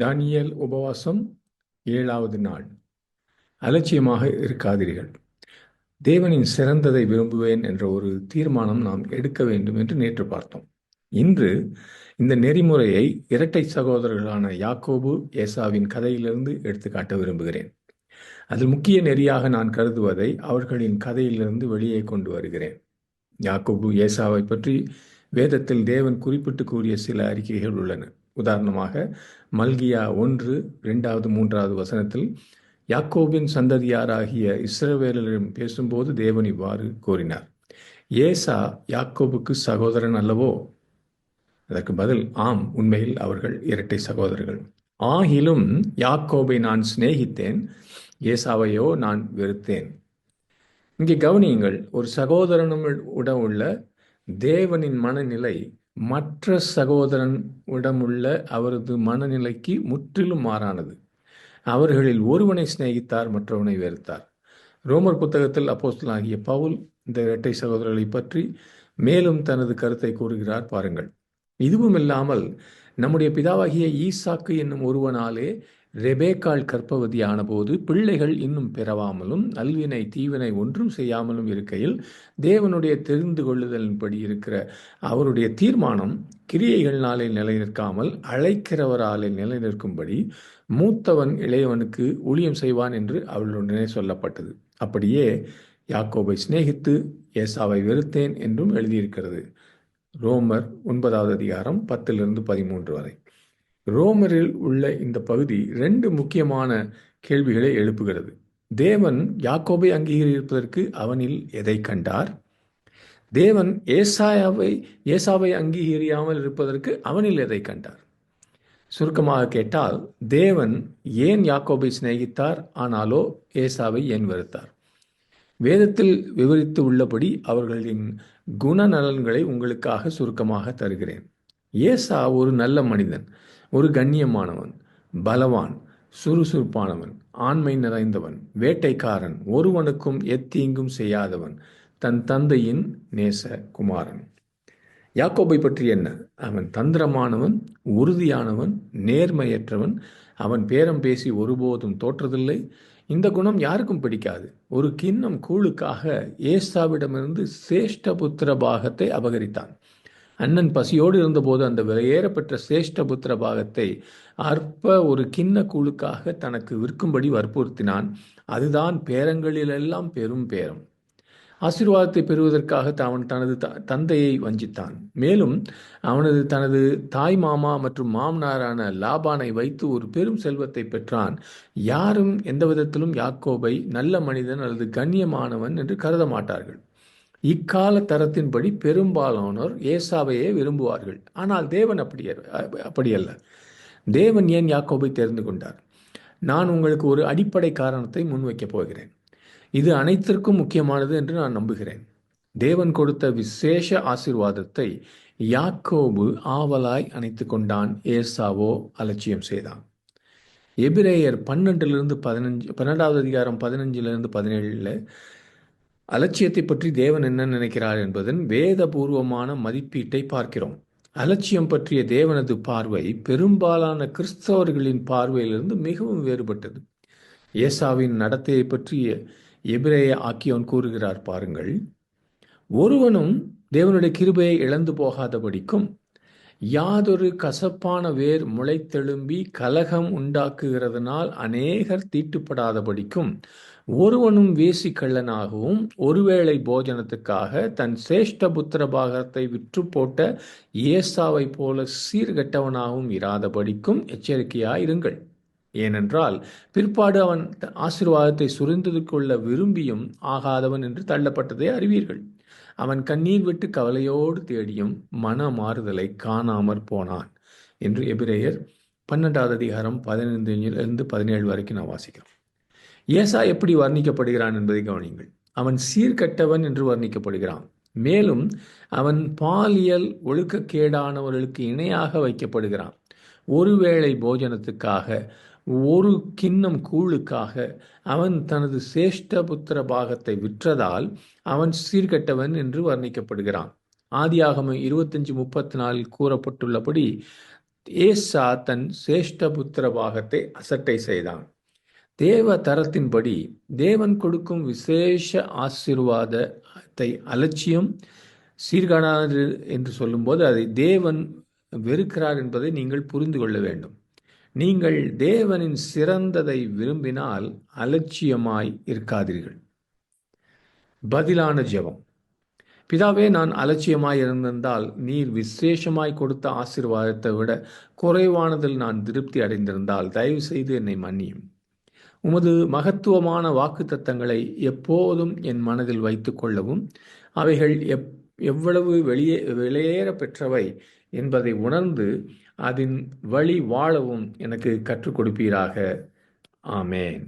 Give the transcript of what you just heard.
Daniel உபவாசம் ஏழாவது நாள். அலட்சியமாக இருக்காதீர்கள். தேவனின் சிறந்ததை விரும்புவேன் என்ற ஒரு தீர்மானம் நாம் எடுக்க வேண்டும் என்று நேற்று பார்த்தோம். இன்று இந்த நெறிமுறையை இரட்டை சகோதரர்களான யாக்கோபு ஏசாவின் கதையிலிருந்து எடுத்துக்காட்ட விரும்புகிறேன். அதில் முக்கிய நெறியாக நான் கருதுவதை அவர்களின் கதையிலிருந்து வெளியே கொண்டு வருகிறேன். யாக்கோபு ஏசாவை பற்றி வேதத்தில் தேவன் குறிப்பிட்டு கூறிய சில அறிக்கைகள் உள்ளன. உதாரணமாக மல்கியா ஒன்று இரண்டாவது மூன்றாவது வசனத்தில் யாக்கோபின் சந்ததியாராகிய இஸ்ரவேலரிடம் பேசும்போது தேவன் இவ்வாறு கூறினார். ஏசா யாக்கோபுக்கு சகோதரன் அல்லவோ? அதற்கு பதில் ஆம் உண்மையில் அவர்கள் இரட்டை சகோதரர்கள். ஆகிலும் யாக்கோபை நான் சிநேகித்தேன் ஏசாவையோ நான் வெறுத்தேன். இங்கே கவனியுங்கள் ஒரு சகோதரனும் உடன் உள்ள தேவனின் மனநிலை மற்ற சகோதரன் உடமுள்ள அவரது மனநிலைக்கு முற்றிலும் மாறானது. அவர்களில் ஒருவனை சிநேகித்தார் மற்றவனை வெறுத்தார். ரோமர் புத்தகத்தில் அப்போஸ்தலாகிய பவுல் இந்த இரட்டை சகோதரர்களை பற்றி மேலும் தனது கருத்தை கூறுகிறார் பாருங்கள். இதுவும் இல்லாமல் நம்முடைய பிதாவாகிய ஈசாக்கு என்னும் ஒருவனாலே ரெபேக்கால் கற்பவதியான போது பிள்ளைகள் இன்னும் பெறவாமலும் நல்வினை தீவினை ஒன்றும் செய்யாமலும் இருக்கையில் தேவனுடைய தெரிந்து கொள்ளுதலின்படி இருக்கிற அவருடைய தீர்மானம் கிரியைகளினாலே நிலைநிற்காமல் அழைக்கிறவராலே நிலை நிற்கும்படி மூத்தவன் இளையவனுக்கு ஊழியம் செய்வான் என்று அவளுடனே சொல்லப்பட்டது. அப்படியே யாக்கோபை சிநேகித்து ஏசாவை வெறுத்தேன் என்றும் எழுதியிருக்கிறது. ரோமர் ஒன்பதாவது அதிகாரம் பத்திலிருந்து பதிமூன்று வரை. ரோமரில் உள்ள இந்த பகுதி ரெண்டு முக்கியமான கேள்விகளை எழுப்புகிறது. தேவன் யாக்கோபை அங்கீகரிப்பதற்கு அவனில் எதை கண்டார்? தேவன் ஏசாயாவை ஏசாவை அங்கீகரியாமல் இருப்பதற்கு அவனில் எதை கண்டார்? சுருக்கமாக கேட்டால் தேவன் ஏன் யாக்கோபை சிநேகித்தார்? ஆனாலோ ஏசாவை ஏன் வெறுத்தார்? வேதத்தில் விவரித்து உள்ளபடி அவர்களின் குணநலன்களை உங்களுக்காக சுருக்கமாக தருகிறேன். ஏசா ஒரு நல்ல மனிதன் ஒரு கண்ணியமானவன் பலவான் சுறுசுறுப்பானவன் ஆண்மை நிறைந்தவன் வேட்டைக்காரன் ஒருவனுக்கும் எத்தீங்கும் செய்யாதவன் தன் தந்தையின் நேச குமாரன் யாக்கோபை பற்றி என்ன? அவன் தந்திரமானவன் உறுதியானவன் நேர்மையற்றவன் அவன் பேரம் பேசி ஒருபோதும் தோற்றதில்லை. இந்த குணம் யாருக்கும் பிடிக்காது. ஒரு கிண்ணம் கூழுக்காக ஏசாவிடமிருந்து சேஷ்ட புத்திர பாகத்தை அபகரித்தான். அண்ணன் பசியோடு இருந்தபோது அந்த விலையேறப்பெற்ற சேஷ்ட புத்திர பாகத்தை அற்ப ஒரு கிண்ண கூழுக்காக தனக்கு விற்கும்படி வற்புறுத்தினான். அதுதான் பேரங்களிலெல்லாம் பெரும் பேரம். ஆசீர்வாதத்தை பெறுவதற்காக அவன் தனது தந்தையை வஞ்சித்தான். மேலும் அவனது தனது தாய் மாமா மற்றும் மாமனாரான லாபானை வைத்து ஒரு பெரும் செல்வத்தை பெற்றான். யாரும் எந்த விதத்திலும் யாக்கோபை நல்ல மனிதன் அல்லது கண்ணியமானவன் என்று கருத மாட்டார்கள். இக்கால தரத்தின்படி பெரும்பாலானோர் ஏசாவையே விரும்புவார்கள். ஆனால் தேவன் அப்படி அப்படியல்ல. தேவன் ஏன் யாக்கோபை தெரிந்து கொண்டார்? நான் உங்களுக்கு ஒரு அடிப்படை காரணத்தை முன்வைக்கப் போகிறேன். இது அனைத்திற்கும் முக்கியமானது என்று நான் நம்புகிறேன். தேவன் கொடுத்த விசேஷ ஆசிர்வாதத்தை யாக்கோபு ஆவலாய் அணைத்து கொண்டான் ஏசாவோ அலட்சியம் செய்தான். எபிரேயர் பன்னெண்டுலேருந்து பதினஞ்சு பன்னெண்டாவது அதிகாரம் பதினஞ்சிலிருந்து பதினேழில் அலட்சியத்தை பற்றி தேவன் என்ன நினைக்கிறார் என்பதன் வேதபூர்வமான மதிப்பீட்டை பார்க்கிறோம். அலட்சியம் பற்றிய தேவனது பார்வை பெரும்பாலான கிறிஸ்தவர்களின் பார்வையிலிருந்து மிகவும் வேறுபட்டது. ஏசாவின் நடத்தையை பற்றிய எபிரேய ஆக்கியோன் கூறுகிறார் பாருங்கள். ஒருவனும் தேவனுடைய கிருபையை இழந்து போகாதபடிக்கும் யாதொரு கசப்பான வேர் முளைத்தெழும்பி கலகம் உண்டாக்குகிறதுனால் அநேகர் தீட்டுப்படாதபடிக்கும் ஒருவனும் வேசிக்கள்ளனாகவும் ஒருவேளை போஜனத்துக்காக தன் சிரேஷ்ட புத்திர பாகத்தை விற்று போட்ட ஏசாவை போல சீர்கட்டவனாகவும் இராதபடிக்கும் எச்சரிக்கையாயிருங்கள். ஏனென்றால் பிற்பாடு அவன் ஆசிர்வாதத்தை சுரிந்தது கொள்ள விரும்பியும் ஆகாதவன் என்று தள்ளப்பட்டதை அறிவீர்கள். அவன் கண்ணீர் விட்டு கவலையோடு தேடியும் மன மாறுதலை காணாமற் போனான் என்று எபிரேயர் பன்னெண்டாவது அதிகாரம் பதினைந்திலிருந்து பதினேழு வரைக்கும் நான் வாசிக்கிறோம். ஏசா எப்படி வர்ணிக்கப்படுகிறான் என்பதை கவனியுங்கள். அவன் சீர்கட்டவன் என்று வர்ணிக்கப்படுகிறான். மேலும் அவன் பாலியல் ஒழுக்கக்கேடானவர்களுக்கு இணையாக வைக்கப்படுகிறான். ஒருவேளை போஜனத்துக்காக ஒரு கிண்ணம் கூழுக்காக அவன் தனது சேஷ்ட புத்திர பாகத்தை விற்றதால் அவன் சீர்கட்டவன் என்று வர்ணிக்கப்படுகிறான். ஆதியாகம இருபத்தஞ்சு முப்பத்தி நாலில் கூறப்பட்டுள்ளபடி ஏசா தன் சேஷ்டபுத்திர பாகத்தை அசட்டை செய்தான். தேவ தரத்தின்படி தேவன் கொடுக்கும் விசேஷ ஆசீர்வாதத்தை அலட்சியம் சீர்காணாது என்று சொல்லும்போது அதை தேவன் வெறுக்கிறார் என்பதை நீங்கள் புரிந்து கொள்ள வேண்டும். நீங்கள் தேவனின் சிறந்ததை விரும்பினால் அலட்சியமாய் இருக்காதீர்கள். பதிலான ஜெபம். பிதாவே நான் அலட்சியமாய் இருந்திருந்தால் நீர் விசேஷமாய் கொடுத்த ஆசீர்வாதத்தை விட குறைவானதில் நான் திருப்தி அடைந்திருந்தால் தயவு செய்து என்னை மன்னியும். உமது மகத்துவமான வாக்கு தத்தங்களை எப்போதும் என் மனதில் வைத்து கொள்ளவும் அவைகள் எப் எவ்வளவு வெளியே வெளியேற பெற்றவை என்பதை உணர்ந்து அதன் வழி வாழவும் எனக்கு கற்றுக் கொடுப்பீராக. ஆமேன்.